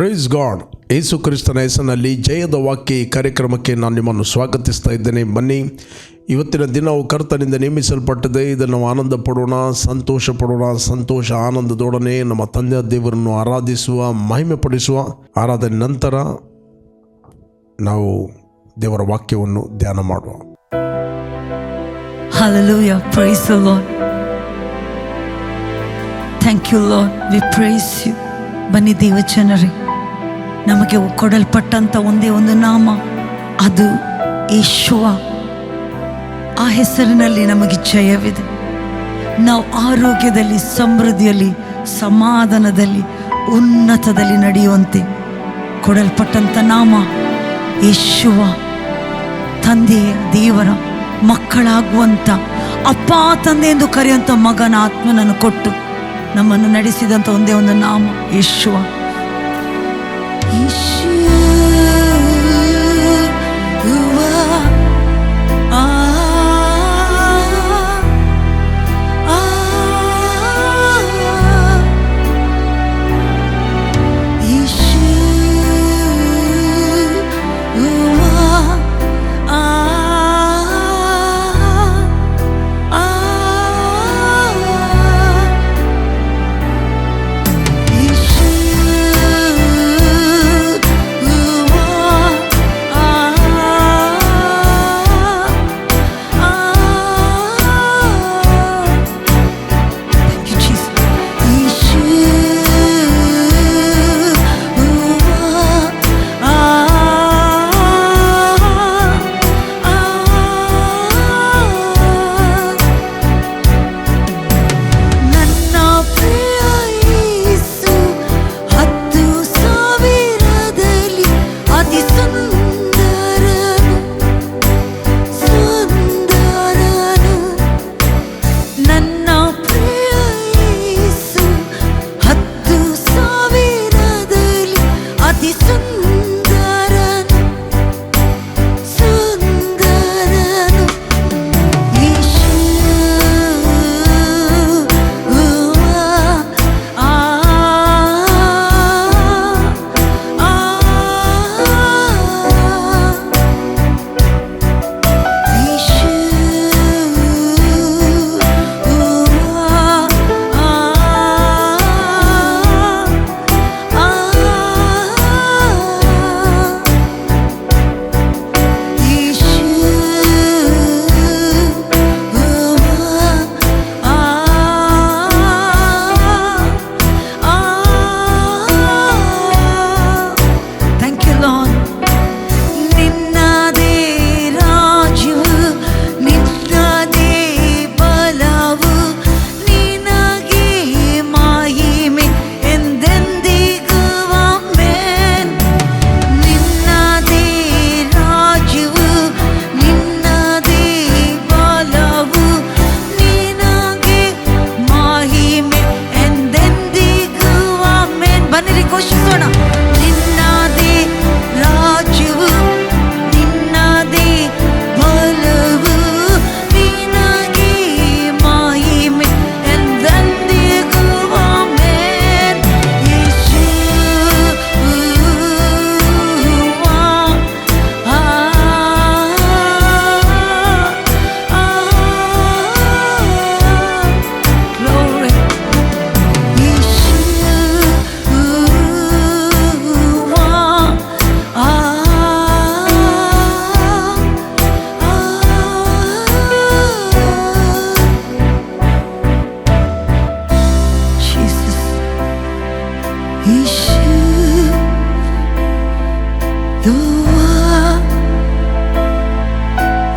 Praise God ಯೇಸು ಕ್ರಿಸ್ತನ ಹೆಸರಿನಲ್ಲಿ ಜಯದ ವಾಕ್ಯ ಈ ಕಾರ್ಯಕ್ರಮಕ್ಕೆ ನಾನು ನಿಮ್ಮನ್ನು ಸ್ವಾಗತಿಸ್ತಾ ಇದ್ದೇನೆ ಬನ್ನಿ ಇವತ್ತಿನ ದಿನವು ಕರ್ತನಿಂದ ನೇಮಿಸಲ್ಪಟ್ಟಿದೆ ಇದನ್ನು ನಾವು ಆನಂದ ಪಡೋಣ ಸಂತೋಷ ಪಡೋಣ ಸಂತೋಷ ಆನಂದದೊಡನೆ ನಮ್ಮ ತಂದೆ ದೇವರನ್ನು ಆರಾಧಿಸುವ ಮಹಿಮೆ ಪಡಿಸುವ ಆರಾಧನೆ ನಂತರ ನಾವು ದೇವರ ವಾಕ್ಯವನ್ನು ಧ್ಯಾನ ಮಾಡುವ Hallelujah. Praise the Lord. Thank you, Lord. We praise. ಬನ್ನಿ ದೇವಚನರೇ ನಮಗೆ ಕೊಡಲ್ಪಟ್ಟಂಥ ಒಂದೇ ಒಂದು ನಾಮ, ಅದು ಈಶ್ವ ಆ ಹೆಸರಿನಲ್ಲಿ ನಮಗೆ ಜಯವಿದೆ. ನಾವು ಆರೋಗ್ಯದಲ್ಲಿ, ಸಮೃದ್ಧಿಯಲ್ಲಿ, ಸಮಾಧಾನದಲ್ಲಿ, ಉನ್ನತದಲ್ಲಿ ನಡೆಯುವಂತೆ ಕೊಡಲ್ಪಟ್ಟಂತ ನಾಮ ಯೇಶುವ ತಂದೆಯ, ದೇವರ ಮಕ್ಕಳಾಗುವಂಥ ಅಪ್ಪ, ತಂದೆ ಎಂದು ಕರೆಯುವಂಥ ಮಗನ ಆತ್ಮನನ್ನು ಕೊಟ್ಟು ನಮ್ಮನ್ನು ನಡೆಸಿದಂಥ ಒಂದೇ ಒಂದು ನಾಮ 一生。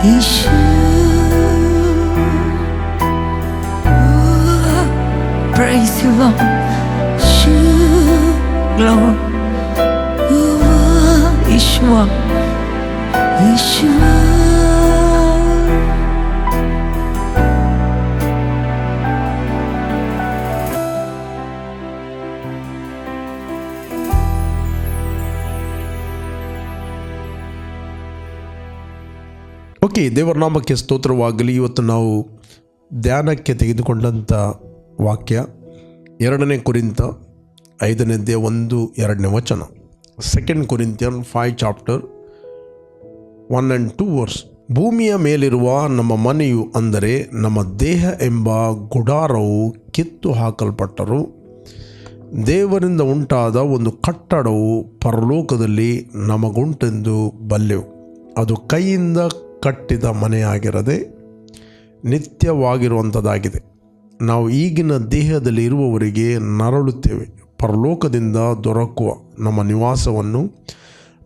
一生。Praise you, Lord. You, Lord. You are Yeshua. Yeshua. Okay, ದೇವರ ನಾಮಕ್ಕೆ ಸ್ತೋತ್ರವಾಗಲಿ. ಇವತ್ತು ನಾವು ಧ್ಯಾನಕ್ಕೆ ತೆಗೆದುಕೊಂಡಂಥ ವಾಕ್ಯ ಎರಡನೇ ಕುರಿತ ಐದನೇದೇ ಒಂದು, ಎರಡನೇ ವಚನ. Second Corinthian five chapter one and two verse ಭೂಮಿಯ ಮೇಲಿರುವ ನಮ್ಮ ಮನೆಯು ಅಂದರೆ ನಮ್ಮ ದೇಹ ಎಂಬ ಗುಡಾರವು ಕಿತ್ತು ಹಾಕಲ್ಪಟ್ಟರು. ದೇವರಿಂದ ಉಂಟಾದ ಒಂದು ಕಟ್ಟಡವು ಪರಲೋಕದಲ್ಲಿ ನಮಗುಂಟೆಂದು ಬಲ್ಲೆವು. ಅದು ಕೈಯಿಂದ ಕಟ್ಟಿದ ಮನೆಯಾಗಿರದೆ ನಿತ್ಯವಾಗಿರುವಂಥದ್ದಾಗಿದೆ. ನಾವು ಈಗಿನ ದೇಹದಲ್ಲಿ ಇರುವವರಿಗೆ ನರಳುತ್ತೇವೆ. ಪರಲೋಕದಿಂದ ದೊರಕುವ ನಮ್ಮ ನಿವಾಸವನ್ನು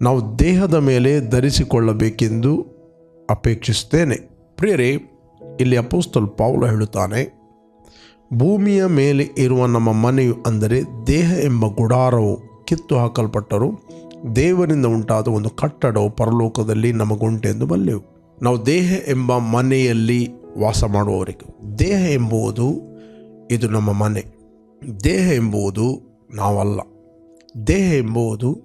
ನಾವು ದೇಹದ ಮೇಲೆ ಧರಿಸಿಕೊಳ್ಳಬೇಕೆಂದು ಅಪೇಕ್ಷಿಸುತ್ತೇನೆ. ಪ್ರಿಯರೇ, ಇಲ್ಲಿ ಅಪೋಸ್ತಲ್ ಪೌಲ ಹೇಳುತ್ತಾನೆ, ಭೂಮಿಯ ಮೇಲೆ ಇರುವ ನಮ್ಮ ಮನೆಯು ಅಂದರೆ ದೇಹ ಎಂಬ ಗುಡಾರವು ಕಿತ್ತು ಹಾಕಲ್ಪಟ್ಟರು ದೇವರಿಂದ ಉಂಟಾದ ಒಂದು ಕಟ್ಟಡವು ಪರಲೋಕದಲ್ಲಿ ನಮಗುಂಟೆಂದು ಬಲ್ಲೆವು. ನಾವು ದೇಹ ಎಂಬ ಮನೆಯಲ್ಲಿ ವಾಸ ಮಾಡುವವರಿಗೆ. ದೇಹ ಎಂಬುದು ಇದು ನಮ್ಮ ಮನೆ. ದೇಹ ಎಂಬುದು ನಾವಲ್ಲ. ದೇಹ ಎಂಬುದು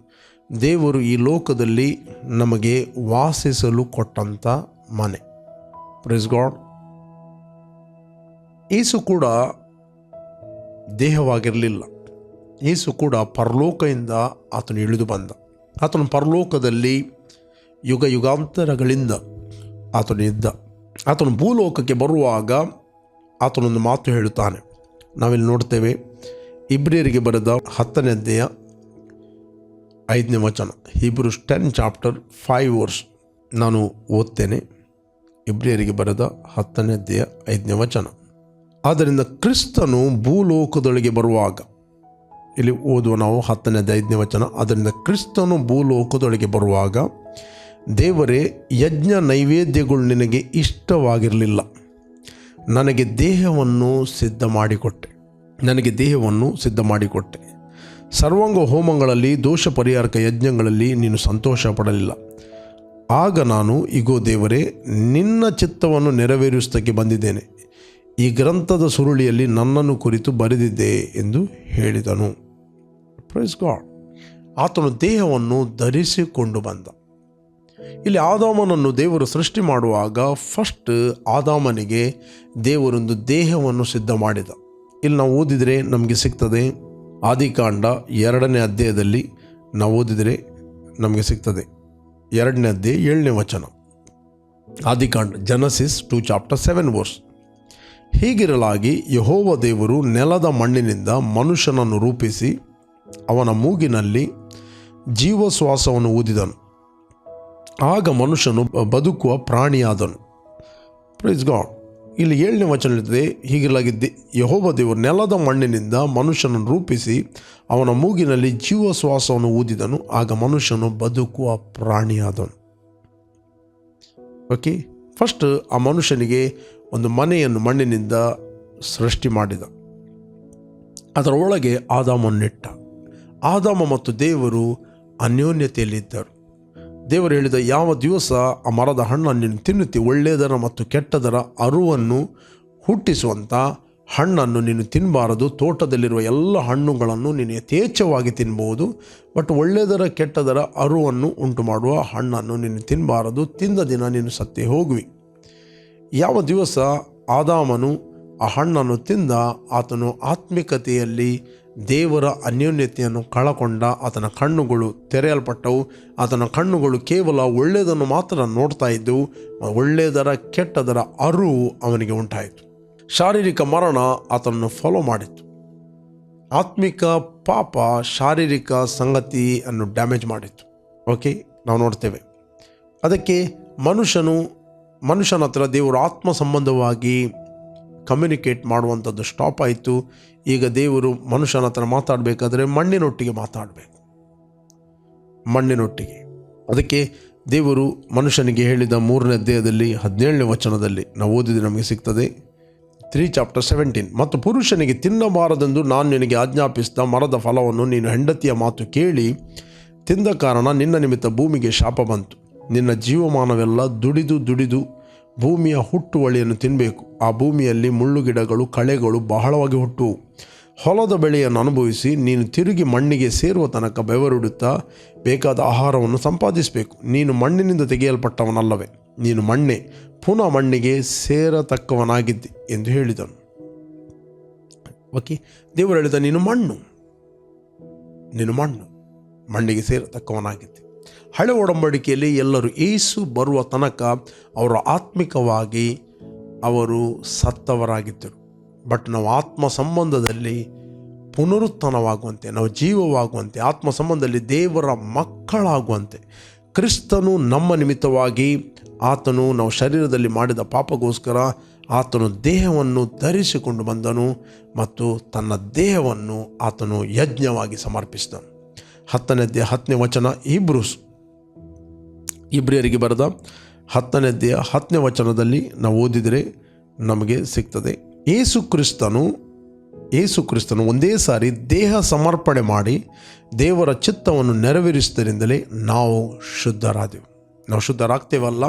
ದೇವರು ಈ ಲೋಕದಲ್ಲಿ ನಮಗೆ ವಾಸಿಸಲು ಕೊಟ್ಟಂಥ ಮನೆ. ಪ್ರೆಸ್ ಗಾಡ್ ಏಸು ಕೂಡ ದೇಹವಾಗಿರಲಿಲ್ಲ. ಏಸು ಕೂಡ ಪರಲೋಕದಿಂದ ಆತನು ಇಳಿದು ಬಂದ. ಆತನು ಪರಲೋಕದಲ್ಲಿ ಯುಗ ಯುಗಾಂತರಗಳಿಂದ ಆತನು ಇದ್ದ ಆತನು ಭೂಲೋಕಕ್ಕೆ ಬರುವಾಗ ಆತನೊಂದು ಮಾತು ಹೇಳುತ್ತಾನೆ. ನಾವಿಲ್ಲಿ ನೋಡ್ತೇವೆ, ಇಬ್ರಿಯರಿಗೆ ಬರೆದ ಹತ್ತನೇ ಅಧ್ಯಾಯ ಐದನೇ ವಚನ. Hebrews ten chapter five verse. ನಾನು ಓದ್ತೇನೆ, ಇಬ್ರಿಯರಿಗೆ ಬರೆದ ಹತ್ತನೇ ಅಧ್ಯಾಯ ಐದನೇ ವಚನ. ಆದ್ದರಿಂದ ಕ್ರಿಸ್ತನು ಭೂಲೋಕದೊಳಗೆ ಬರುವಾಗ, ಇಲ್ಲಿ ಓದುವ ನಾವು ಹತ್ತನೇ ಅಧ್ಯಾಯ ಐದನೇ ವಚನ. ಆದ್ದರಿಂದ ಕ್ರಿಸ್ತನು ಭೂಲೋಕದೊಳಗೆ ಬರುವಾಗ ದೇವರೇ, ಯಜ್ಞ ನೈವೇದ್ಯಗಳು ನಿನಗೆ ಇಷ್ಟವಾಗಿರಲಿಲ್ಲ. ನನಗೆ ದೇಹವನ್ನು ಸಿದ್ಧ ಮಾಡಿಕೊಟ್ಟೆ ನನಗೆ ದೇಹವನ್ನು ಸಿದ್ಧ ಮಾಡಿಕೊಟ್ಟೆ ಸರ್ವಾಂಗ ಹೋಮಗಳಲ್ಲಿ, ದೋಷ ಪರಿಹಾರಕ ಯಜ್ಞಗಳಲ್ಲಿ ನೀನು ಸಂತೋಷ ಪಡಲಿಲ್ಲ ಆಗ ನಾನು, ಇಗೋ ದೇವರೇ, ನಿನ್ನ ಚಿತ್ತವನ್ನು ನೆರವೇರಿಸುವುದಕ್ಕೆ ಬಂದಿದ್ದೇನೆ. ಈ ಗ್ರಂಥದ ಸುರುಳಿಯಲ್ಲಿ ನನ್ನನ್ನು ಕುರಿತು ಬರೆದಿದ್ದೆ ಎಂದು ಹೇಳಿದನು. ಪ್ರೈಸ್ ಗಾಡ್ ಆತನು ದೇಹವನ್ನು ಧರಿಸಿಕೊಂಡು ಬಂದ. ಇಲ್ಲಿ ಆದಾಮನನ್ನು ದೇವರು ಸೃಷ್ಟಿ ಮಾಡುವಾಗ ಫಸ್ಟ್ ಆದಾಮನಿಗೆ ದೇವರೊಂದು ದೇಹವನ್ನು ಸಿದ್ಧ ಮಾಡಿದ. ಇಲ್ಲಿ ನಾವು ಓದಿದರೆ ನಮಗೆ ಸಿಗ್ತದೆ. ಆದಿಕಾಂಡ ಎರಡನೇ ಅಧ್ಯಾಯದಲ್ಲಿ ನಾವು ಓದಿದರೆ ನಮಗೆ ಸಿಗ್ತದೆ. ಎರಡನೇ ಅಧ್ಯಾಯ ಏಳನೇ ವಚನ. ಆದಿಕಾಂಡ Genesis two chapter seven verse ಹೀಗಿರಲಾಗಿ ಯಹೋವ ದೇವರು ನೆಲದ ಮಣ್ಣಿನಿಂದ ಮನುಷ್ಯನನ್ನು ರೂಪಿಸಿ ಅವನ ಮೂಗಿನಲ್ಲಿ ಜೀವಶ್ವಾಸವನ್ನು ಊದಿದನು. ಆಗ ಮನುಷ್ಯನು ಬದುಕುವ ಪ್ರಾಣಿಯಾದನು. ಪ್ರೈಸ್ ಗಾಡ್ ಇಲ್ಲಿ ಏಳನೇ ವಚನ ಇರ್ತದೆ, ಹೀಗಿರಲಾಗಿದ್ದೆ ಯಹೋಬ ದೇವರು ನೆಲದ ಮಣ್ಣಿನಿಂದ ಮನುಷ್ಯನನ್ನು ರೂಪಿಸಿ ಅವನ ಮೂಗಿನಲ್ಲಿ ಜೀವಶ್ವಾಸವನ್ನು ಊದಿದನು. ಆಗ ಮನುಷ್ಯನು ಬದುಕುವ ಪ್ರಾಣಿಯಾದನು. ಓಕೆ ಫಸ್ಟ್ ಆ ಮನುಷ್ಯನಿಗೆ ಒಂದು ಮನೆಯನ್ನು ಮಣ್ಣಿನಿಂದ ಸೃಷ್ಟಿ ಮಾಡಿದ. ಅದರ ಒಳಗೆ ಆದಾಮನ್ನಿಟ್ಟ. ಆದಾಮ ಮತ್ತು ದೇವರು ಅನ್ಯೋನ್ಯತೆಯಲ್ಲಿದ್ದರು. ದೇವರು ಹೇಳಿದ ಯಾವ ದಿವಸ ಆ ಮರದ ಹಣ್ಣನ್ನು ನೀನು ತಿನ್ನುತ್ತಿ, ಒಳ್ಳೆಯದರ ಮತ್ತು ಕೆಟ್ಟದರ ಅರುವನ್ನು ಹುಟ್ಟಿಸುವಂಥ ಹಣ್ಣನ್ನು ನೀನು ತಿನ್ನಬಾರದು ತೋಟದಲ್ಲಿರುವ ಎಲ್ಲ ಹಣ್ಣುಗಳನ್ನು ನೀನು ಯಥೇಚ್ಛವಾಗಿ ತಿನ್ಬೋದು, ಬಟ್ ಒಳ್ಳೆಯದರ ಕೆಟ್ಟದರ ಅರುವನ್ನು ಉಂಟು ಮಾಡುವ ಹಣ್ಣನ್ನು ನೀನು ತಿನ್ನಬಾರದು ತಿಂದ ದಿನ ನೀನು ಸತ್ತೇ ಹೋಗುವಿ. ಯಾವ ದಿವಸ ಆದಾಮನು ಆ ಹಣ್ಣನ್ನು ತಿಂದ, ಆತನು ಆತ್ಮಿಕತೆಯಲ್ಲಿ ದೇವರ ಅನ್ಯೋನ್ಯತೆಯನ್ನು ಕಳಕೊಂಡ ಆತನ ಕಣ್ಣುಗಳು ತೆರೆಯಲ್ಪಟ್ಟವು. ಆತನ ಕಣ್ಣುಗಳು ಕೇವಲ ಒಳ್ಳೆಯದನ್ನು ಮಾತ್ರ ನೋಡ್ತಾ ಇದ್ದವು. ಒಳ್ಳೆಯದರ ಕೆಟ್ಟದರ ಅರಿವು ಅವನಿಗೆ ಉಂಟಾಯಿತು. ಶಾರೀರಿಕ ಮರಣ ಆತನನ್ನು ಫಾಲೋ ಮಾಡಿತ್ತು. ಆತ್ಮಿಕ ಪಾಪ ಶಾರೀರಿಕ ಸಂಗತಿಯನ್ನು ಡ್ಯಾಮೇಜ್ ಮಾಡಿತ್ತು. ಓಕೆ ನಾವು ನೋಡ್ತೇವೆ. ಅದಕ್ಕೆ ಮನುಷ್ಯನು ಮನುಷ್ಯನ ಹತ್ರ ದೇವರು ಆತ್ಮ ಸಂಬಂಧವಾಗಿ ಕಮ್ಯುನಿಕೇಟ್ ಮಾಡುವಂಥದ್ದು ಸ್ಟಾಪ್ ಆಯಿತು. ಈಗ ದೇವರು ಮನುಷ್ಯನ ಹತ್ರ ಮಾತಾಡಬೇಕಾದ್ರೆ ಮಣ್ಣಿನೊಟ್ಟಿಗೆ ಮಾತಾಡಬೇಕು. ಮಣ್ಣಿನೊಟ್ಟಿಗೆ. ಅದಕ್ಕೆ ದೇವರು ಮನುಷ್ಯನಿಗೆ ಹೇಳಿದ ಮೂರನೇ ಅಧ್ಯಾಯದಲ್ಲಿ ಹದಿನೇಳನೇ ವಚನದಲ್ಲಿ ನಾವು ಓದಿದ್ರೆ ನಮಗೆ ಸಿಗ್ತದೆ. ತ್ರೀ ಚಾಪ್ಟರ್ ಸೆವೆಂಟೀನ್ ಮತ್ತು ಪುರುಷನಿಗೆ ತಿನ್ನಬಾರದೆಂದು ನಾನು ನಿನಗೆ ಆಜ್ಞಾಪಿಸಿದ ಮರದ ಫಲವನ್ನು ನೀನು ಹೆಂಡತಿಯ ಮಾತು ಕೇಳಿ, ತಿಂದ ಕಾರಣ ನಿನ್ನ ನಿಮಿತ್ತ ಭೂಮಿಗೆ ಶಾಪ ಬಂತು. ನಿನ್ನ ಜೀವಮಾನವೆಲ್ಲ ದುಡಿದು ದುಡಿದು ಭೂಮಿಯ ಹುಟ್ಟುವಳಿಯನ್ನು ತಿನ್ನಬೇಕು ಆ ಭೂಮಿಯಲ್ಲಿ ಮುಳ್ಳು ಗಿಡಗಳು, ಕಳೆಗಳು ಬಹಳವಾಗಿ ಹುಟ್ಟುವು ಹೊಲದ ಬೆಳೆಯನ್ನು ಅನುಭವಿಸಿ ನೀನು ತಿರುಗಿ ಮಣ್ಣಿಗೆ ಸೇರುವ ತನಕ ಬೆವರಿಡುತ್ತಾ ಬೇಕಾದ ಆಹಾರವನ್ನು ಸಂಪಾದಿಸಬೇಕು. ನೀನು ಮಣ್ಣಿನಿಂದ ತೆಗೆಯಲ್ಪಟ್ಟವನಲ್ಲವೇ. ನೀನು ಮಣ್ಣೆ, ಪುನಃ ಮಣ್ಣಿಗೆ ಸೇರತಕ್ಕವನಾಗಿದ್ದೆ ಎಂದು ಹೇಳಿದನು. ಓಕೆ, ದೇವರು ಹೇಳಿದ ನೀನು ಮಣ್ಣು. ನೀನು ಮಣ್ಣು, ಮಣ್ಣಿಗೆ ಸೇರತಕ್ಕವನಾಗಿದ್ದೆ. ಹಳೆ ಒಡಂಬಡಿಕೆಯಲ್ಲಿ ಎಲ್ಲರೂ ಏಸು ಬರುವ ತನಕ ಅವರು ಆತ್ಮಿಕವಾಗಿ ಅವರು ಸತ್ತವರಾಗಿದ್ದರು. ಬಟ್ ನಾವು ಆತ್ಮ ಸಂಬಂಧದಲ್ಲಿ ಪುನರುತ್ಥಾನವಾಗುವಂತೆ, ನಾವು ಜೀವವಾಗುವಂತೆ, ಆತ್ಮ ಸಂಬಂಧದಲ್ಲಿ ದೇವರ ಮಕ್ಕಳಾಗುವಂತೆ, ಕ್ರಿಸ್ತನು ನಮ್ಮ ನಿಮಿತ್ತವಾಗಿ ಆತನು ನಾವು ಶರೀರದಲ್ಲಿ ಮಾಡಿದ ಪಾಪಗೋಸ್ಕರ ಆತನು ದೇಹವನ್ನು ಧರಿಸಿಕೊಂಡು ಬಂದನು ಮತ್ತು ತನ್ನ ದೇಹವನ್ನು ಆತನು ಯಜ್ಞವಾಗಿ ಸಮರ್ಪಿಸಿದನು. ಹತ್ತನೇದ್ದೇ ಹತ್ತನೇ ವಚನ ಇಬ್ರೂಸ್ ಇಬ್ರಿಯರಿಗೆ ಬರೆದ ಹತ್ತನೇದ್ದೆಯ ಹತ್ತನೇ ವಚನದಲ್ಲಿ ನಾವು ಓದಿದರೆ ನಮಗೆ ಸಿಗ್ತದೆ. ಏಸು ಕ್ರಿಸ್ತನು ಏಸು ಕ್ರಿಸ್ತನು ಒಂದೇ ಸಾರಿ ದೇಹ ಸಮರ್ಪಣೆ ಮಾಡಿ ದೇವರ ಚಿತ್ತವನ್ನು ನೆರವೇರಿಸಿದರಿಂದಲೇ ನಾವು ಶುದ್ಧರಾದೆವು. ನಾವು ಶುದ್ಧರಾಗ್ತೇವಲ್ಲ?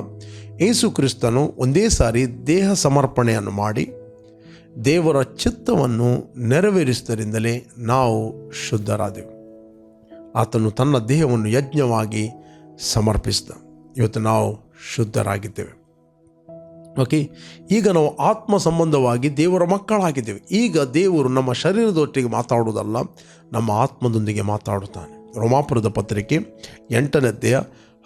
ಏಸು ಕ್ರಿಸ್ತನು ಒಂದೇ ಸಾರಿ ದೇಹ ಸಮರ್ಪಣೆಯನ್ನು ಮಾಡಿ ದೇವರ ಚಿತ್ತವನ್ನು ನೆರವೇರಿಸಿದರಿಂದಲೇ ನಾವು ಶುದ್ಧರಾದೆವು. ಆತನು ತನ್ನ ದೇಹವನ್ನು ಯಜ್ಞವಾಗಿ ಸಮರ್ಪಿಸಿದ. ಇವತ್ತು ನಾವು ಶುದ್ಧರಾಗಿದ್ದೇವೆ. ಓಕೆ ಈಗ ನಾವು ಆತ್ಮ ಸಂಬಂಧವಾಗಿ ದೇವರ ಮಕ್ಕಳಾಗಿದ್ದೇವೆ. ಈಗ ದೇವರು ನಮ್ಮ ಶರೀರದೊಟ್ಟಿಗೆ ಮಾತಾಡುವುದಲ್ಲ, ನಮ್ಮ ಆತ್ಮದೊಂದಿಗೆ ಮಾತಾಡುತ್ತಾನೆ. ರೋಮಾಪುರದ ಪತ್ರಿಕೆ ಎಂಟನೇದ್ದೆಯ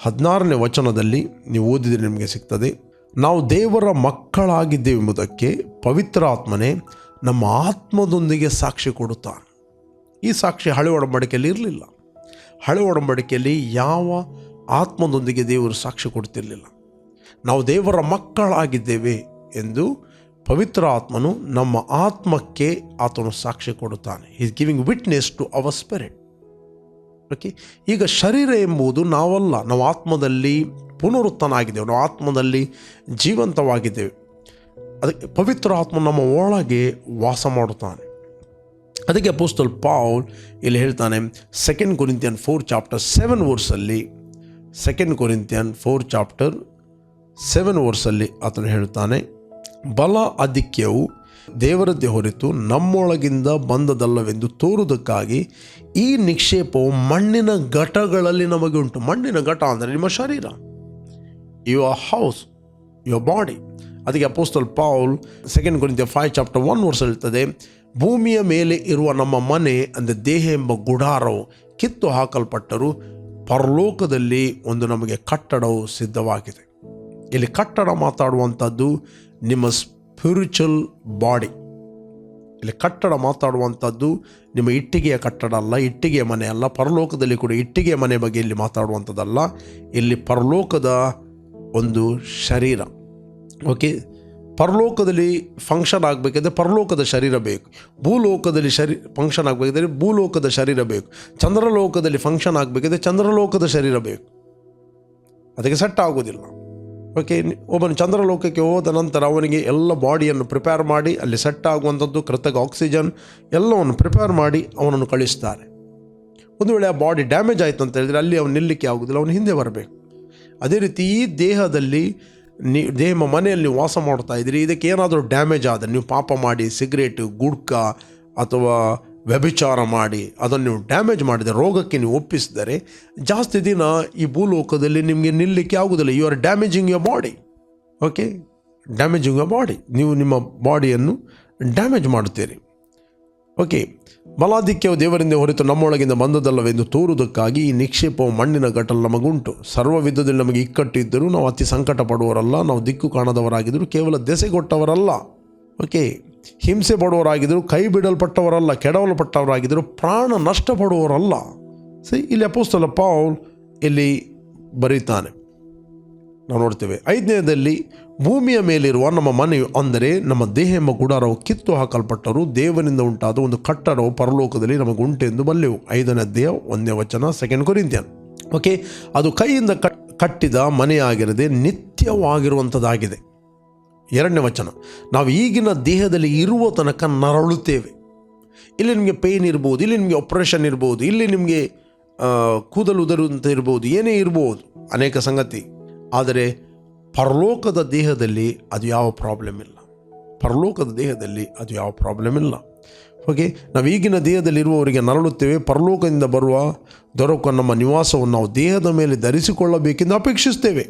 ಹದಿನಾರನೇ ವಚನದಲ್ಲಿ ನೀವು ಓದಿದರೆ ನಿಮಗೆ ಸಿಗ್ತದೆ, ನಾವು ದೇವರ ಮಕ್ಕಳಾಗಿದ್ದೇವೆಂಬುದಕ್ಕೆ ಪವಿತ್ರ ಆತ್ಮನೇ ನಮ್ಮ ಆತ್ಮದೊಂದಿಗೆ ಸಾಕ್ಷಿ ಕೊಡುತ್ತಾನೆ. ಈ ಸಾಕ್ಷಿ ಹಳೆ ಒಡಂಬಡಿಕೆಯಲ್ಲಿ ಇರಲಿಲ್ಲ. ಹಳೆ ಒಡಂಬಡಿಕೆಯಲ್ಲಿ ಯಾವ ಆತ್ಮದೊಂದಿಗೆ ದೇವರು ಸಾಕ್ಷಿ ಕೊಡ್ತಿರಲಿಲ್ಲ. ನಾವು ದೇವರ ಮಕ್ಕಳಾಗಿದ್ದೇವೆ ಎಂದು ಪವಿತ್ರ ಆತ್ಮನು ನಮ್ಮ ಆತ್ಮಕ್ಕೆ ಆತನು ಸಾಕ್ಷಿ ಕೊಡುತ್ತಾನೆ. Is giving witness to our spirit okay ಈಗ ಶರೀರ ಎಂಬುದು ನಾವಲ್ಲ. ನಾವು ಆತ್ಮದಲ್ಲಿ ಪುನರುತ್ತನಾಗಿದ್ದೇವೆ. ನಾವು ಆತ್ಮದಲ್ಲಿ ಜೀವಂತವಾಗಿದ್ದೇವೆ. ಅದಕ್ಕೆ ಪವಿತ್ರ ಆತ್ಮ ನಮ್ಮ ಒಳಗೆ ವಾಸ ಮಾಡುತ್ತಾನೆ. ಅದಕ್ಕೆ ಪೋಸ್ಟಲ್ ಪಾವ್ ಇಲ್ಲಿ ಹೇಳ್ತಾನೆ second Corinthian four chapter seven ವರ್ಸಲ್ಲಿ second Corinthian four chapter seven ವರ್ಸಲ್ಲಿ ಆತನು ಹೇಳುತ್ತಾನೆ, ಬಲ ಆಧಿಕ್ಯವು ದೇವರದ್ದೇ ಹೊರತು ನಮ್ಮೊಳಗಿಂದ ಬಂದದಲ್ಲವೆಂದು ತೋರುವುದಕ್ಕಾಗಿ ಈ ನಿಕ್ಷೇಪವು ಮಣ್ಣಿನ ಘಟಗಳಲ್ಲಿ ನಮಗೆ ಉಂಟು. ಮಣ್ಣಿನ ಘಟ ಅಂದರೆ ನಿಮ್ಮ ಶರೀರ ಯುವರ್ ಹೌಸ್ ಯುವರ್ ಬಾಡಿ ಅದಕ್ಕೆ apostle Paul second Corinthian five chapter one verse ಹೇಳ್ತದೆ ಭೂಮಿಯ ಮೇಲೆ ಇರುವ ನಮ್ಮ ಮನೆ ಅಂದರೆ ದೇಹ ಎಂಬ ಗುಡಾರವು ಕಿತ್ತು ಹಾಕಲ್ಪಟ್ಟರು ಪರಲೋಕದಲ್ಲಿ ಒಂದು ನಮಗೆ ಕಟ್ಟಡವು ಸಿದ್ಧವಾಗಿದೆ. ಇಲ್ಲಿ ಕಟ್ಟಡ ಮಾತಾಡುವಂಥದ್ದು ನಿಮ್ಮ ಸ್ಪಿರಿಚುವಲ್ ಬಾಡಿ ಇಲ್ಲಿ ಕಟ್ಟಡ ಮಾತಾಡುವಂಥದ್ದು ನಿಮ್ಮ ಇಟ್ಟಿಗೆಯ ಕಟ್ಟಡ ಅಲ್ಲ, ಇಟ್ಟಿಗೆಯ ಮನೆ ಅಲ್ಲ, ಪರಲೋಕದಲ್ಲಿ ಕೂಡ ಇಟ್ಟಿಗೆಯ ಮನೆ ಬಗ್ಗೆ ಇಲ್ಲಿ ಮಾತಾಡುವಂಥದ್ದಲ್ಲ. ಇಲ್ಲಿ ಪರಲೋಕದ ಒಂದು ಶರೀರ. ಓಕೆ ಪರಲೋಕದಲ್ಲಿ ಫಂಕ್ಷನ್ ಆಗಬೇಕಿದ್ರೆ ಪರಲೋಕದ ಶರೀರ ಬೇಕು. ಭೂಲೋಕದಲ್ಲಿ ಶರೀ ಫಂಕ್ಷನ್ ಆಗಬೇಕಿದ್ರೆ ಭೂಲೋಕದ ಶರೀರ ಬೇಕು. ಚಂದ್ರಲೋಕದಲ್ಲಿ ಫಂಕ್ಷನ್ ಆಗಬೇಕಿದ್ರೆ ಚಂದ್ರಲೋಕದ ಶರೀರ ಬೇಕು. ಅದಕ್ಕೆ ಸೆಟ್ ಆಗೋದಿಲ್ಲ. ಓಕೆ ಒಬ್ಬನು ಚಂದ್ರಲೋಕಕ್ಕೆ ಹೋದ ನಂತರ ಅವನಿಗೆ ಎಲ್ಲ ಬಾಡಿಯನ್ನು ಪ್ರಿಪೇರ್ ಮಾಡಿ, ಅಲ್ಲಿ ಸೆಟ್ ಆಗುವಂಥದ್ದು, ಕೃತಕ ಆಕ್ಸಿಜನ್ ಎಲ್ಲವನ್ನು ಪ್ರಿಪೇರ್ ಮಾಡಿ ಅವನನ್ನು ಕಳಿಸ್ತಾರೆ. ಒಂದು ವೇಳೆ ಆ ಬಾಡಿ ಡ್ಯಾಮೇಜ್ ಆಯಿತು ಅಂತ ಹೇಳಿದರೆ ಅಲ್ಲಿ ಅವನು ನಿಲ್ಲಕ್ಕೆ ಆಗೋದಿಲ್ಲ, ಅವನು ಹಿಂದೆ ಬರಬೇಕು. ಅದೇ ರೀತಿ ಈ ದೇಹದಲ್ಲಿ ನೀ ದೇಹ ಮನೆಯಲ್ಲಿ ವಾಸ ಮಾಡ್ತಾ ಇದ್ದೀರಿ ಇದಕ್ಕೆ ಏನಾದರೂ ಡ್ಯಾಮೇಜ್ ಆದರೆ ನೀವು ಪಾಪ ಮಾಡಿ ಸಿಗರೇಟು ಗುಡ್ಕ ಅಥವಾ ವ್ಯಭಿಚಾರ ಮಾಡಿ ಅದನ್ನು ನೀವು ಡ್ಯಾಮೇಜ್ ಮಾಡಿದರೆ, ರೋಗಕ್ಕೆ ನೀವು ಒಪ್ಪಿಸಿದರೆ ಜಾಸ್ತಿ ದಿನ ಈ ಭೂಲೋಕದಲ್ಲಿ ನಿಮಗೆ ನಿಲ್ಲಕ್ಕೆ ಆಗೋದಿಲ್ಲ. You are damaging your body okay damaging your body ನೀವು ನಿಮ್ಮ ಬಾಡಿಯನ್ನು ಡ್ಯಾಮೇಜ್ ಮಾಡುತ್ತೀರಿ. ಓಕೆ ಬಲಾಧಿಕ್ಯವು ದೇವರಿಂದ ಹೊರತು ನಮ್ಮೊಳಗಿಂದ ಬಂದದಲ್ಲವೆಂದು ತೋರುವುದಕ್ಕಾಗಿ ಈ ನಿಕ್ಷೇಪವು ಮಣ್ಣಿನ ಗಟ್ಟಲು ನಮಗುಂಟು. ಸರ್ವ ವಿಧದಲ್ಲಿ ನಮಗೆ ಇಕ್ಕಟ್ಟಿದ್ದರೂ ನಾವು ಅತಿ ಸಂಕಟ ಪಡುವವರಲ್ಲ ನಾವು ದಿಕ್ಕು ಕಾಣದವರಾಗಿದ್ದರೂ ಕೇವಲ ದೆಸೆಗೊಟ್ಟವರಲ್ಲ. ಓಕೆ, ಹಿಂಸೆ ಪಡುವರಾಗಿದ್ದರು ಕೈ ಬಿಡಲ್ಪಟ್ಟವರಲ್ಲ ಕೆಡವಲ್ಪಟ್ಟವರಾಗಿದ್ದರು ಪ್ರಾಣ ನಷ್ಟಪಡುವವರಲ್ಲ. ಸರಿ ಇಲ್ಲಿ ಅಪೋಸ್ತಲ ಪೌಲ್ ಇಲ್ಲಿ ಬರೀತಾನೆ. ನಾವು ನೋಡ್ತೇವೆ. ಐದನೇದಲ್ಲಿ ಭೂಮಿಯ ಮೇಲಿರುವ ನಮ್ಮ ಮನೆಯು ಅಂದರೆ ನಮ್ಮ ದೇಹ ಎಂಬ ಗುಡಾರವು ಕಿತ್ತು ಹಾಕಲ್ಪಟ್ಟರು ದೇವನಿಂದ ಉಂಟಾದ ಒಂದು ಕಟ್ಟಡವು ಪರಲೋಕದಲ್ಲಿ ನಮಗೆ ಉಂಟೆಂದು ಬಲ್ಲೆವು. ಐದನೇ ದೇಹ ಒಂದನೇ ವಚನ ಸೆಕೆಂಡ್ ಕೊರಿಂತಿಯನ್. ಓಕೆ ಅದು ಕೈಯಿಂದ ಕಟ್- ಕಟ್ಟಿದ ಮನೆಯಾಗಿರದೆ ನಿತ್ಯವಾಗಿರುವಂಥದ್ದಾಗಿದೆ. ಎರಡನೇ ವಚನ, ನಾವು ಈಗಿನ ದೇಹದಲ್ಲಿ ಇರುವ ತನಕ ನರಳುತ್ತೇವೆ. ಇಲ್ಲಿ ನಿಮಗೆ ಪೇಯ್ನ್ ಇರ್ಬೋದು, ಇಲ್ಲಿ ನಿಮಗೆ ಆಪ್ರೇಷನ್ ಇರ್ಬೋದು, ಇಲ್ಲಿ ನಿಮಗೆ ಕೂದಲು ಉದರುವಂತ ಇರ್ಬೋದು, ಏನೇ ಇರ್ಬೋದು, ಅನೇಕ ಸಂಗತಿ. ಆದರೆ ಪರಲೋಕದ ದೇಹದಲ್ಲಿ ಅದು ಯಾವ ಪ್ರಾಬ್ಲಮ್ ಇಲ್ಲ. ಪರಲೋಕದ ದೇಹದಲ್ಲಿ ಅದು ಯಾವ ಪ್ರಾಬ್ಲಮ್ ಇಲ್ಲ. ಓಕೆ ನಾವು ಈಗಿನ ದೇಹದಲ್ಲಿರುವವರಿಗೆ ನರಳುತ್ತೇವೆ, ಪರಲೋಕದಿಂದ ಬರುವ ದೊರಕ ನಮ್ಮ ನಿವಾಸವನ್ನು ನಾವು ದೇಹದ ಮೇಲೆ ಧರಿಸಿಕೊಳ್ಳಬೇಕೆಂದು ಅಪೇಕ್ಷಿಸ್ತೇವೆ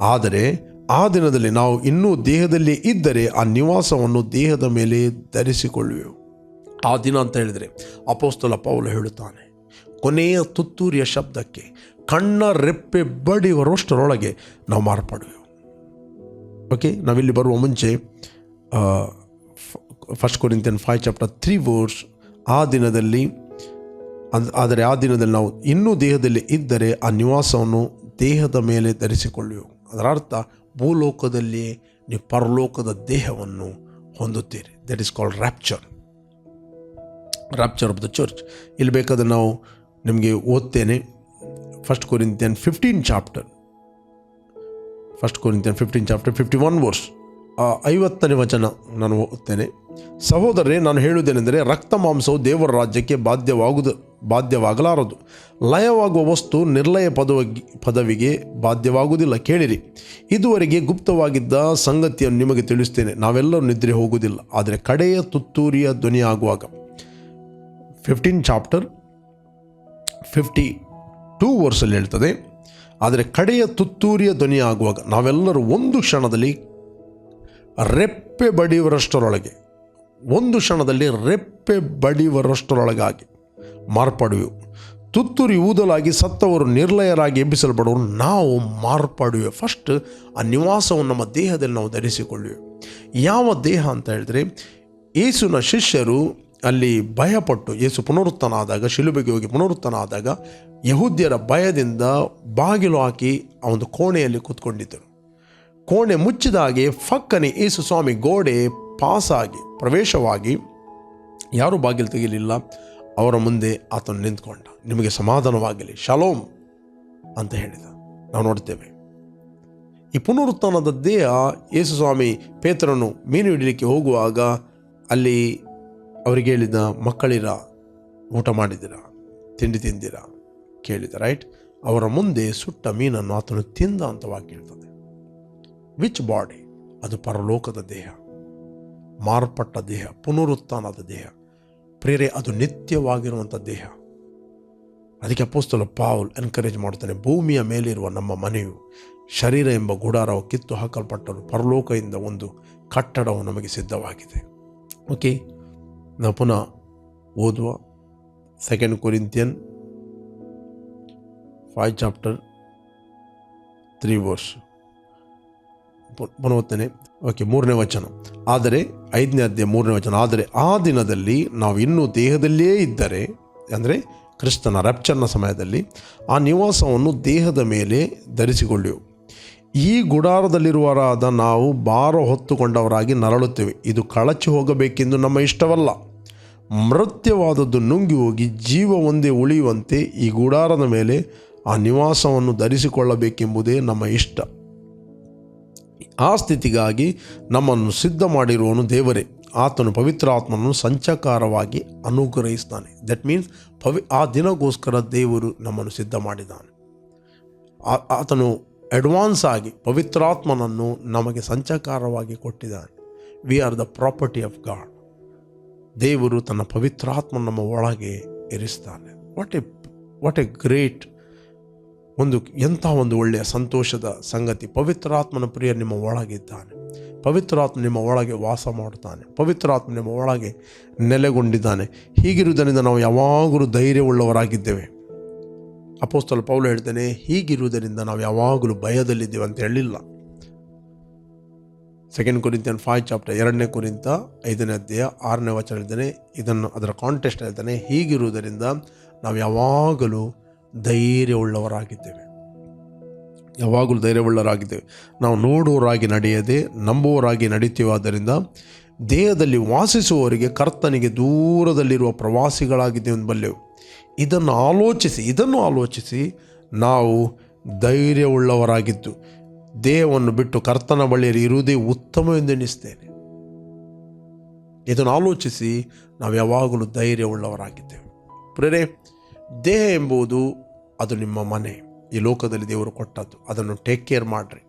ಆದರೆ ಆ ದಿನದಲ್ಲಿ ನಾವು ಇನ್ನೂ ದೇಹದಲ್ಲಿ ಇದ್ದರೆ ಆ ನಿವಾಸವನ್ನು ದೇಹದ ಮೇಲೆ ಧರಿಸಿಕೊಳ್ಳುವೆವು. ಆ ದಿನ ಅಂತ ಹೇಳಿದರೆ ಅಪೋಸ್ತಲ ಪೌಲು ಹೇಳುತ್ತಾನೆ, ಕೊನೆಯ ತುತ್ತೂರಿಯ ಶಬ್ದಕ್ಕೆ ಕಣ್ಣ ರೆಪ್ಪೆ ಬಡಿಯುವರಷ್ಟರೊಳಗೆ ನಾವು ಮಾರ್ಪಾಡುವೆವು. ಓಕೆ ನಾವಿಲ್ಲಿ ಬರುವ ಮುಂಚೆ first Corinthian five chapter three verse ಆ ದಿನದಲ್ಲಿ ಆದರೆ ಆ ದಿನದಲ್ಲಿ ನಾವು ಇನ್ನೂ ದೇಹದಲ್ಲಿ ಇದ್ದರೆ ಆ ನಿವಾಸವನ್ನು ದೇಹದ ಮೇಲೆ ಧರಿಸಿಕೊಳ್ಳುವೆವು. ಅದರ ಅರ್ಥ, ಭೂಲೋಕದಲ್ಲಿಯೇ ನೀವು ಪರಲೋಕದ ದೇಹವನ್ನು ಹೊಂದುತ್ತೀರಿ. That is called rapture rapture of the church ಇಲ್ಲಿ ಬೇಕಾದ್ರೆ ನಾವು ನಿಮಗೆ ಓದ್ತೇನೆ. First Corinthian fifteen chapter first Corinthian fifteen chapter fifty one verse ಐವತ್ತನೇ ವಚನ ನಾನು ಓದ್ತೇನೆ ಸಹೋದರರೇ, ನಾನು ಹೇಳುವುದೇನೆಂದರೆ, ರಕ್ತ ಮಾಂಸವು ದೇವರ ರಾಜ್ಯಕ್ಕೆ ಬಾಧ್ಯವಾಗುದು, ಬಾಧ್ಯವಾಗಲಾರದು. ಲಯವಾಗುವ ವಸ್ತು ನಿರ್ಲಯ ಪದವಾಗಿ, ಪದವಿಗೆ ಬಾಧ್ಯವಾಗುವುದಿಲ್ಲ. ಕೇಳಿರಿ, ಇದುವರೆಗೆ ಗುಪ್ತವಾಗಿದ್ದ ಸಂಗತಿಯನ್ನು ನಿಮಗೆ ತಿಳಿಸ್ತೇನೆ. ನಾವೆಲ್ಲರೂ ನಿದ್ರೆ ಹೋಗುವುದಿಲ್ಲ. ಆದರೆ ಕಡೆಯ ತುತ್ತೂರಿಯ ಧ್ವನಿಯಾಗುವಾಗ. ಫಿಫ್ಟೀನ್ ಚಾಪ್ಟರ್ ಫಿಫ್ಟಿ ಟೂ ವರ್ಸಲ್ಲಿ ಹೇಳ್ತದೆ, ಆದರೆ ಕಡೆಯ ತುತ್ತೂರಿಯ ಧ್ವನಿ ಆಗುವಾಗ ನಾವೆಲ್ಲರೂ ಒಂದು ಕ್ಷಣದಲ್ಲಿ ರೆಪ್ಪೆ ಬಡಿಯುವರಷ್ಟರೊಳಗೆ ಒಂದು ಕ್ಷಣದಲ್ಲಿ ರೆಪ್ಪೆ ಬಡಿಯುವರಷ್ಟರೊಳಗಾಗಿ ಮಾರ್ಪಾಡುವೆವು. ತುತ್ತೂರಿ ಊದಲಾಗಿ ಸತ್ತವರು ನಿರ್ಲಯರಾಗಿ ಎಬ್ಬಿಸಲ್ಪಡುವರು, ನಾವು ಮಾರ್ಪಾಡುವೆ ಫಸ್ಟ್ ಆ ನಿವಾಸವನ್ನು ನಮ್ಮ ದೇಹದಲ್ಲಿ ನಾವು ಧರಿಸಿಕೊಳ್ಳುವೆ ಯಾವ ದೇಹ ಅಂತ ಹೇಳಿದ್ರೆ, ಯೇಸುನ ಶಿಷ್ಯರು ಅಲ್ಲಿ ಭಯಪಟ್ಟು ಯೇಸು ಪುನರುತ್ಥಾನ ಆದಾಗ ಶಿಲುಬೆಗೆ ಹೋಗಿ ಪುನರುತ್ಥಾನ ಆದಾಗ ಯಹೂದ್ಯರ ಭಯದಿಂದ ಬಾಗಿಲು ಹಾಕಿ ಆ ಒಂದು ಕೋಣೆಯಲ್ಲಿ ಕೂತ್ಕೊಂಡಿದ್ದರು. ಕೋಣೆ ಮುಚ್ಚಿದ ಹಾಗೆ ಫಕ್ಕನೆ ಯೇಸು ಸ್ವಾಮಿ ಗೋಡೆ ಪಾಸಾಗಿ, ಪ್ರವೇಶವಾಗಿ ಯಾರೂ ಬಾಗಿಲು ತೆಗಿಲಿಲ್ಲ. ಅವರ ಮುಂದೆ ಆತನು ನಿಂತ್ಕೊಂಡ. ನಿಮಗೆ ಸಮಾಧಾನವಾಗಲಿ. ಶಲೋಮ್ ಅಂತ ಹೇಳಿದ. ನಾವು ನೋಡ್ತೇವೆ. ಈ ಪುನರುತ್ಥಾನದ ದೇಹ ಯೇಸು ಸ್ವಾಮಿ ಪೇತ್ರನು ಮೀನು ಹಿಡಲಿಕ್ಕೆ ಹೋಗುವಾಗ ಅಲ್ಲಿ ಅವರಿಗೆ ಹೇಳಿದ ಮಕ್ಕಳಿರ, ಊಟ ಮಾಡಿದಿರ ತಿಂಡಿ ತಿಂದಿರ? ಕೇಳಿದ, ರೈಟ್? ಅವರ ಮುಂದೆ ಸುಟ್ಟ ಮೀನನ್ನು ಆತನು ತಿಂದ ಅಂತ ಹೇಳ್ತದೆ. ವಿಚ್ ಬಾಡಿ ಅದು ಪರಲೋಕದ ದೇಹ. ಮಾರ್ಪಟ್ಟ ದೇಹ, ಪುನರುತ್ಥಾನದ ದೇಹ. ಪ್ರೇರೆ, ಅದು ನಿತ್ಯವಾಗಿರುವಂಥ ದೇಹ. ಅದಕ್ಕೆ ಅಪೋಸ್ತಲ ಪಾವಲ್ ಎನ್ಕರೇಜ್ ಮಾಡ್ತಾನೆ ಭೂಮಿಯ ಮೇಲಿರುವ ನಮ್ಮ ಮನೆಯು ಶರೀರ ಎಂಬ ಗುಡಾರವು ಕಿತ್ತು ಹಾಕಲ್ಪಟ್ಟರು ಪರಲೋಕದಿಂದ ಒಂದು ಕಟ್ಟಡವು ನಮಗೆ ಸಿದ್ಧವಾಗಿದೆ. ಓಕೆ ನಾವು ಪುನಃ ಓದುವ second Corinthian five chapter three verse ಪುನಃ ಓದ್ತೇನೆ ಓಕೆ, ಮೂರನೇ ವಚನ. ಆದರೆ, ಐದನೇ ಅಧ್ಯಾಯ ಮೂರನೇ ವಚನ, ಆದರೆ ಆ ದಿನದಲ್ಲಿ ನಾವು ಇನ್ನೂ ದೇಹದಲ್ಲಿಯೇ ಇದ್ದರೆ, ಅಂದರೆ ಕ್ರಿಸ್ತನ ರಪ್ಚರ್ನ ಸಮಯದಲ್ಲಿ, ಆ ನಿವಾಸವನ್ನು ದೇಹದ ಮೇಲೆ ಧರಿಸಿಕೊಳ್ಳೆವು ಈ ಗುಡಾರದಲ್ಲಿರುವರಾದ ನಾವು ಭಾರ ಹೊತ್ತುಕೊಂಡವರಾಗಿ ನರಳುತ್ತೇವೆ. ಇದು ಕಳಚಿ ಹೋಗಬೇಕೆಂದು ನಮ್ಮ ಇಷ್ಟವಲ್ಲ. ಮೃತ್ಯವಾದದ್ದು ನುಂಗಿ ಹೋಗಿ ಜೀವ ಒಂದೇ ಉಳಿಯುವಂತೆ ಈ ಗುಡಾರದ ಮೇಲೆ ಆ ನಿವಾಸವನ್ನು ಧರಿಸಿಕೊಳ್ಳಬೇಕೆಂಬುದೇ ನಮ್ಮ ಇಷ್ಟ. ಆ ಸ್ಥಿತಿಗಾಗಿ ನಮ್ಮನ್ನು ಸಿದ್ಧ ಮಾಡಿರುವನು ದೇವರೇ. ಆತನು ಪವಿತ್ರ ಆತ್ಮನನ್ನು ಸಂಚಕಾರವಾಗಿ ಅನುಗ್ರಹಿಸ್ತಾನೆ ದಟ್ ಮೀನ್ಸ್ ಪವಿ ಆ ದಿನಗೋಸ್ಕರ ದೇವರು ನಮ್ಮನ್ನು ಸಿದ್ಧ ಮಾಡಿದ್ದಾನೆ. ಆತನು ಅಡ್ವಾನ್ಸ್ ಆಗಿ ಪವಿತ್ರಾತ್ಮನನ್ನು ನಮಗೆ ಸಂಚಕಾರವಾಗಿ ಕೊಟ್ಟಿದ್ದಾನೆ. We are the property of God ದೇವರು ತನ್ನ ಪವಿತ್ರಾತ್ಮ ನಮ್ಮ ಒಳಗೆ ಇರಿಸ್ತಾನೆ. What a what a great ಒಂದು, ಎಂಥ ಒಂದು ಒಳ್ಳೆಯ ಸಂತೋಷದ ಸಂಗತಿ. ಪವಿತ್ರಾತ್ಮನ ಪ್ರಿಯ ನಿಮ್ಮ ಒಳಗಿದ್ದಾನೆ ಪವಿತ್ರಾತ್ಮ ನಿಮ್ಮ ಒಳಗೆ ವಾಸ ಮಾಡುತ್ತಾನೆ. ಪವಿತ್ರಾತ್ಮ ನಿಮ್ಮ ಒಳಗೆ ನೆಲೆಗೊಂಡಿದ್ದಾನೆ. ಹೀಗಿರುವುದರಿಂದ ನಾವು ಯಾವಾಗಲೂ ಧೈರ್ಯವುಳ್ಳವರಾಗಿದ್ದೇವೆ. ಅಪೋಸ್ತಲ ಪೌಲು ಹೇಳ್ತಾನೆ, ಹೀಗಿರುವುದರಿಂದ ನಾವು ಯಾವಾಗಲೂ ಭಯದಲ್ಲಿದ್ದೇವೆ ಅಂತ ಹೇಳಿಲ್ಲ. ಸೆಕೆಂಡ್ ಕುರಿತನ್ ಫೈವ್ ಚಾಪ್ಟರ್ ಎರಡನೇ ಕುರಿತ ಐದನೇ ಅಧ್ಯಾಯ ಆರನೇ ವಚನ ಹೇಳ್ತಾನೆ, ಇದನ್ನು ಅದರ ಕಾಂಟೆಸ್ಟ್ ಹೇಳ್ತಾನೆ, ಹೀಗಿರುವುದರಿಂದ ನಾವು ಯಾವಾಗಲೂ ಧೈರ್ಯವುಳ್ಳವರಾಗಿದ್ದೇವೆ. ಯಾವಾಗಲೂ ಧೈರ್ಯವುಳ್ಳವರಾಗಿದ್ದೇವೆ. ನಾವು ನೋಡುವವರಾಗಿ ನಡೆಯದೆ, ನಂಬುವವರಾಗಿ ನಡೀತೀವಾದ್ದರಿಂದ ದೇಹದಲ್ಲಿ ವಾಸಿಸುವವರಿಗೆ ಕರ್ತನಿಗೆ ದೂರದಲ್ಲಿರುವ ಪ್ರವಾಸಿಗಳಾಗಿದ್ದೇವೆ ಎಂಬಲ್ಲೆವು ಇದನ್ನು ಆಲೋಚಿಸಿ ಇದನ್ನು ಆಲೋಚಿಸಿ ನಾವು ಧೈರ್ಯವುಳ್ಳವರಾಗಿದ್ದು, ದೇಹವನ್ನು ಬಿಟ್ಟು ಕರ್ತನ ಬಳಿಯಲ್ಲಿ ಇರುವುದೇ ಉತ್ತಮವೆಂದೆನಿಸ್ತೇನೆ ಇದನ್ನು ಆಲೋಚಿಸಿ ನಾವು ಯಾವಾಗಲೂ ಧೈರ್ಯವುಳ್ಳವರಾಗಿದ್ದೇವೆ. ಪ್ರೇರೆ ದೇಹ ಎಂಬುದು ಅದು ನಿಮ್ಮ ಮನೆ. ಈ ಲೋಕದಲ್ಲಿ ದೇವರು ಕೊಟ್ಟದ್ದು. ಅದನ್ನು ಟೇಕ್ ಕೇರ್ ಮಾಡಿರಿ.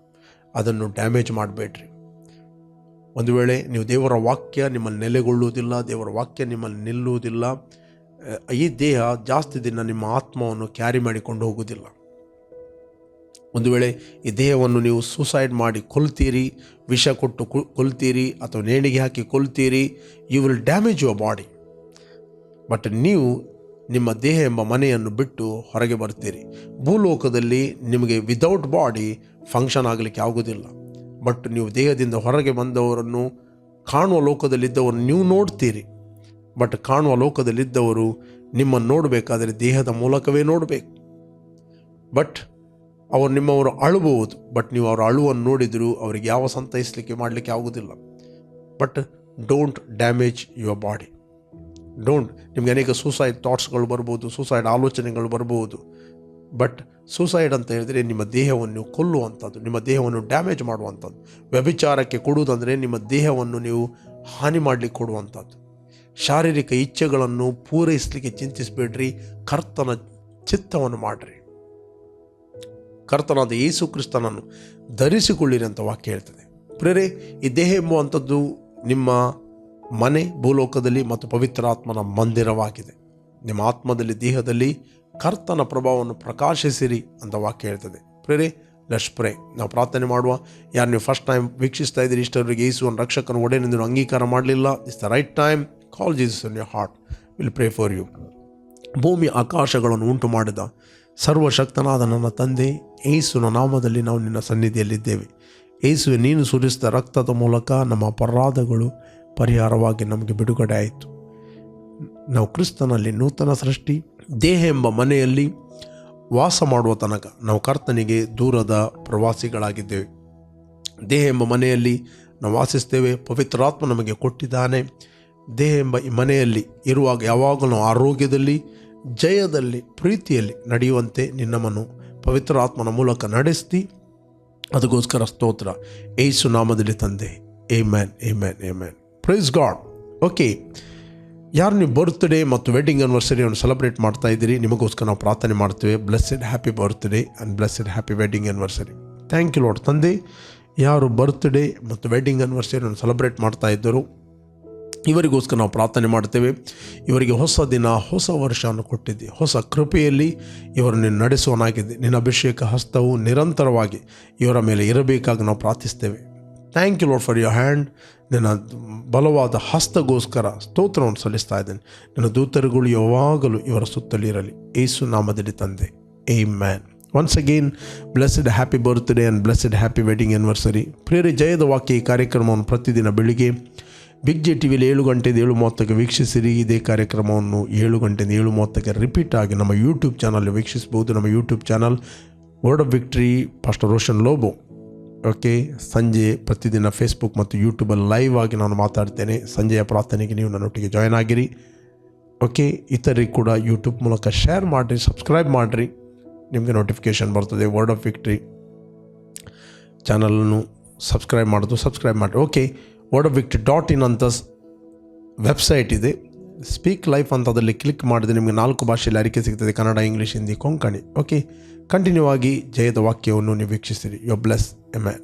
ಅದನ್ನು ಡ್ಯಾಮೇಜ್ ಮಾಡಬೇಡ್ರಿ. ಒಂದು ವೇಳೆ ನೀವು ದೇವರ ವಾಕ್ಯ ನಿಮ್ಮಲ್ಲಿ ನೆಲೆಗೊಳ್ಳುವುದಿಲ್ಲ, ದೇವರ ವಾಕ್ಯ ನಿಮ್ಮಲ್ಲಿ ನಿಲ್ಲುವುದಿಲ್ಲ ಈ ದೇಹ ಜಾಸ್ತಿ ದಿನ ನಿಮ್ಮ ಆತ್ಮವನ್ನು ಕ್ಯಾರಿ ಮಾಡಿಕೊಂಡು ಹೋಗುವುದಿಲ್ಲ. ಒಂದು ವೇಳೆ ಈ ದೇಹವನ್ನು ನೀವು ಸೂಸೈಡ್ ಮಾಡಿ ಕೊಲ್ತೀರಿ, ವಿಷ ಕೊಟ್ಟು ಕೊಲ್ತೀರಿ ಅಥವಾ ನೇಣಿಗೆ ಹಾಕಿ ಕೊಲ್ತೀರಿ you will damage your body but ನೀವು ನಿಮ್ಮ ದೇಹ ಎಂಬ ಮನೆಯನ್ನು ಬಿಟ್ಟು ಹೊರಗೆ ಬರ್ತೀರಿ. ಭೂಲೋಕದಲ್ಲಿ ನಿಮಗೆ ವಿದೌಟ್ ಬಾಡಿ ಫಂಕ್ಷನ್ ಆಗಲಿಕ್ಕೆ ಆಗೋದಿಲ್ಲ ಬಟ್ ನೀವು ದೇಹದಿಂದ ಹೊರಗೆ ಬಂದವರನ್ನು, ಕಾಣುವ ಲೋಕದಲ್ಲಿದ್ದವರನ್ನು ನೀವು ನೋಡ್ತೀರಿ. ಬಟ್ ಕಾಣುವ ಲೋಕದಲ್ಲಿದ್ದವರು ನಿಮ್ಮನ್ನು ನೋಡಬೇಕಾದರೆ ದೇಹದ ಮೂಲಕವೇ ನೋಡಬೇಕು. ಬಟ್ ಅವರು ನಿಮ್ಮವರು ಅಳುಬಹುದು. ಬಟ್ ನೀವು ಅವರ ಅಳುವನ್ನು ನೋಡಿದರೂ ಅವರಿಗೆ ಯಾವ ಸಂತೈಸಲಿಕ್ಕೆ ಮಾಡಲಿಕ್ಕೆ ಆಗೋದಿಲ್ಲ but don't damage your body. Don't, ನಿಮಗೆ ಅನೇಕ ಸೂಸೈಡ್ ಥಾಟ್ಸ್ಗಳು ಬರ್ಬೋದು, ಸೂಸೈಡ್ ಆಲೋಚನೆಗಳು ಬರ್ಬೋದು. ಬಟ್ ಸೂಸೈಡ್ ಅಂತ ಹೇಳಿದರೆ ನಿಮ್ಮ ದೇಹವನ್ನು ಕೊಲ್ಲುವಂಥದ್ದು, ನಿಮ್ಮ ದೇಹವನ್ನು ಡ್ಯಾಮೇಜ್ ಮಾಡುವಂಥದ್ದು. ವ್ಯಭಿಚಾರಕ್ಕೆ ಕೊಡುವುದಂದರೆ ನಿಮ್ಮ ದೇಹವನ್ನು ನೀವು ಹಾನಿ ಮಾಡಲಿಕ್ಕೆ ಕೊಡುವಂಥದ್ದು. ಶಾರೀರಿಕ ಇಚ್ಛೆಗಳನ್ನು ಪೂರೈಸಲಿಕ್ಕೆ ಚಿಂತಿಸಬೇಡ್ರಿ. ಕರ್ತನ ಚಿತ್ತವನ್ನು ಮಾಡಿರಿ. ಕರ್ತನಾದ ಯೇಸು ಕ್ರಿಸ್ತನನ್ನು ಧರಿಸಿಕೊಳ್ಳಿರಿ ಅಂತ ವಾಕ್ಯ ಹೇಳ್ತದೆ. ಪ್ರೇರೆ, ಈ ದೇಹ ಎಂಬುವಂಥದ್ದು ನಿಮ್ಮ ಮನೆ, ಭೂಲೋಕದಲ್ಲಿ ಮತ್ತು ಪವಿತ್ರಾತ್ಮನ ಮಂದಿರವಾಗಿದೆ. ನಿಮ್ಮ ಆತ್ಮದಲ್ಲಿ, ದೇಹದಲ್ಲಿ ಕರ್ತನ ಪ್ರಭಾವವನ್ನು ಪ್ರಕಾಶಿಸಿರಿ ಅಂತ ವಾಕ್ಯ ಹೇಳ್ತದೆ. ಪ್ರೇರೆ ಲಶ್ ಪ್ರೇ. ನಾವು ಪ್ರಾರ್ಥನೆ ಮಾಡುವ. ಯಾರು ನೀವು ಫಸ್ಟ್ ಟೈಮ್ ವೀಕ್ಷಿಸ್ತಾ ಇದ್ದೀರಿ ಇಷ್ಟವರಿಗೆ ಯೇಸುವನ್ನು ರಕ್ಷಕನ ಒಡೆಯನೆಂದು ಅಂಗೀಕಾರ ಮಾಡಲಿಲ್ಲ. It's the right time. Call Jesus in your heart will pray for you ಭೂಮಿ ಆಕಾಶಗಳನ್ನು ಉಂಟು ಮಾಡಿದ ಸರ್ವಶಕ್ತನಾದ ನನ್ನ ತಂದೆ ಏಸುನ ನಾಮದಲ್ಲಿ ನಾವು ನಿನ್ನ ಸನ್ನಿಧಿಯಲ್ಲಿದ್ದೇವೆ. ಏಸುವೆ ನೀನು ಸುರಿಸಿದ ರಕ್ತದ ಮೂಲಕ ನಮ್ಮ ಅಪರಾಧಗಳು ಪರಿಹಾರವಾಗಿ ನಮಗೆ ಬಿಡುಗಡೆ ಆಯಿತು. ನಾವು ಕ್ರಿಸ್ತನಲ್ಲಿ ನೂತನ ಸೃಷ್ಟಿ, ದೇಹ ಎಂಬ ಮನೆಯಲ್ಲಿ ವಾಸ ಮಾಡುವ ತನಕ ನಾವು ಕರ್ತನಿಗೆ ದೂರದ ಪ್ರವಾಸಿಗಳಾಗಿದ್ದೇವೆ. ದೇಹ ಎಂಬ ಮನೆಯಲ್ಲಿ ನಾವು ವಾಸಿಸ್ತೇವೆ, ಪವಿತ್ರಾತ್ಮ ನಮಗೆ ಕೊಟ್ಟಿದ್ದಾನೆ. ದೇಹ ಎಂಬ ಈ ಮನೆಯಲ್ಲಿ ಇರುವಾಗ ಯಾವಾಗಲೂ ಆರೋಗ್ಯದಲ್ಲಿ, ಜಯದಲ್ಲಿ, ಪ್ರೀತಿಯಲ್ಲಿ ನಡೆಯುವಂತೆ ನಿನ್ನಮ್ಮನ್ನು ಪವಿತ್ರ ಆತ್ಮನ ಮೂಲಕ ನಡೆಸ್ತಿ. ಅದಕ್ಕೋಸ್ಕರ ಸ್ತೋತ್ರ. ಏಸು ನಾಮದಲ್ಲಿ ತಂದೆ. ಏ ಮ್ಯಾನ್ ಏ ಮ್ಯಾನ್ ಏ ಮ್ಯಾನ್ ಪ್ರೈಸ್ ಗಾಡ್ ಓಕೆ ಯಾರು ನೀವು ಬರ್ತ್ಡೇ ಮತ್ತು ವೆಡ್ಡಿಂಗ್ ಆ್ಯನಿವರ್ಸರಿಯನ್ನು ಸೆಲೆಬ್ರೇಟ್ ಮಾಡ್ತಾ ಇದ್ದೀರಿ, ನಿಮಗೋಸ್ಕರ ನಾವು ಪ್ರಾರ್ಥನೆ ಮಾಡ್ತೇವೆ. Blessed happy birthday and blessed happy wedding anniversary thank you Lord ತಂದೆ, ಯಾರು ಬರ್ತ್ಡೇ ಮತ್ತು ವೆಡ್ಡಿಂಗ್ ಆ್ಯನಿವರ್ಸರಿಯನ್ನು ಸೆಲೆಬ್ರೇಟ್ ಮಾಡ್ತಾ ಇದ್ದರು ಇವರಿಗೋಸ್ಕರ ನಾವು ಪ್ರಾರ್ಥನೆ ಮಾಡ್ತೇವೆ ಇವರಿಗೆ ಹೊಸ ದಿನ, ಹೊಸ ವರ್ಷವನ್ನು ಕೊಟ್ಟಿದ್ದೆ. ಹೊಸ ಕೃಪೆಯಲ್ಲಿ ಇವರನ್ನು ನಡೆಸುವನಾಗಿದೆ ನಿನ್ನ ಅಭಿಷೇಕ ಹಸ್ತವು ನಿರಂತರವಾಗಿ ಇವರ ಮೇಲೆ ಇರಬೇಕಾಗಿ ನಾವು ಪ್ರಾರ್ಥಿಸ್ತೇವೆ. Thank you Lord for your hand ನಿನ್ನ ಬಲವಾದ ಹಸ್ತಗೋಸ್ಕರ ಸ್ತೋತ್ರವನ್ನು ಸಲ್ಲಿಸ್ತಾ ಇದ್ದೇನೆ. ನನ್ನ ದೂತರುಗಳು ಯಾವಾಗಲೂ ಇವರ ಸುತ್ತಲಿರಲಿ ಏಸು ನಾಮದಲ್ಲಿ ತಂದೆ. Amen once again blessed happy birthday and blessed happy wedding anniversary ಪ್ರೇರಿ ಜಯದ ವಾಕ್ಯ ಈ ಕಾರ್ಯಕ್ರಮವನ್ನು ಪ್ರತಿದಿನ ಬೆಳಿಗ್ಗೆ ಬಿಗ್ ಜೆ ಟಿ ವಿಲಿ ಏಳು ಗಂಟೆಯಿಂದ ಏಳು ಮೂವತ್ತಕ್ಕೆ ವೀಕ್ಷಿಸಿರಿ ಇದೇ ಕಾರ್ಯಕ್ರಮವನ್ನು ಏಳು ಗಂಟೆಯಿಂದ ಏಳು ಮೂವತ್ತಕ್ಕೆ ರಿಪೀಟ್ ಆಗಿ ನಮ್ಮ ಯೂಟ್ಯೂಬ್ ಚಾನಲ್ ವೀಕ್ಷಿಸಬಹುದು. ನಮ್ಮ YouTube channel Word of Victory pastor Roshan Lobo okay ಸಂಜೆ ಪ್ರತಿದಿನ ಫೇಸ್ಬುಕ್ ಮತ್ತು ಯೂಟ್ಯೂಬಲ್ಲಿ ಲೈವ್ ಆಗಿ ನಾನು ಮಾತಾಡ್ತೇನೆ. ಸಂಜೆಯ ಪ್ರಾರ್ಥನೆಗೆ ನೀವು ನನ್ನೊಟ್ಟಿಗೆ ಜಾಯ್ನ್ ಆಗಿರಿ. ಓಕೆ ಇತರಿಗೆ ಕೂಡ ಯೂಟ್ಯೂಬ್ ಮೂಲಕ ಶೇರ್ ಮಾಡಿರಿ ಸಬ್ಸ್ಕ್ರೈಬ್ ಮಾಡಿರಿ. ನಿಮಗೆ ನೋಟಿಫಿಕೇಷನ್ ಬರ್ತದೆ. ವರ್ಡ್ ಆಫ್ ವಿಕ್ಟ್ರಿ ಚಾನಲನ್ನು ಸಬ್ಸ್ಕ್ರೈಬ್ ಮಾಡೋದು ಸಬ್ಸ್ಕ್ರೈಬ್ ಮಾಡಿ ಓಕೆ ವಿಕ್ಟ್ರಿ ಡಾಟ್ ಇನ್ ಅಂತ ವೆಬ್ಸೈಟ್ ಇದೆ. ಸ್ಪೀಕ್ ಲೈಫ್ ಅಂತ ಅದರಲ್ಲಿ ಕ್ಲಿಕ್ ಮಾಡಿದ್ರೆ ನಿಮಗೆ ನಾಲ್ಕು ಭಾಷೆಯಲ್ಲಿ ಅರಿಕೆ ಸಿಗ್ತದೆ, Kannada English Hindi Konkani. Okay continue ಆಗಿ ಜಯದ ವಾಕ್ಯವನ್ನು ನೀವು ವೀಕ್ಷಿಸಿರಿ ಯೋ ಬ್ಲೆಸ್ ಎ ಮ್ಯಾನ್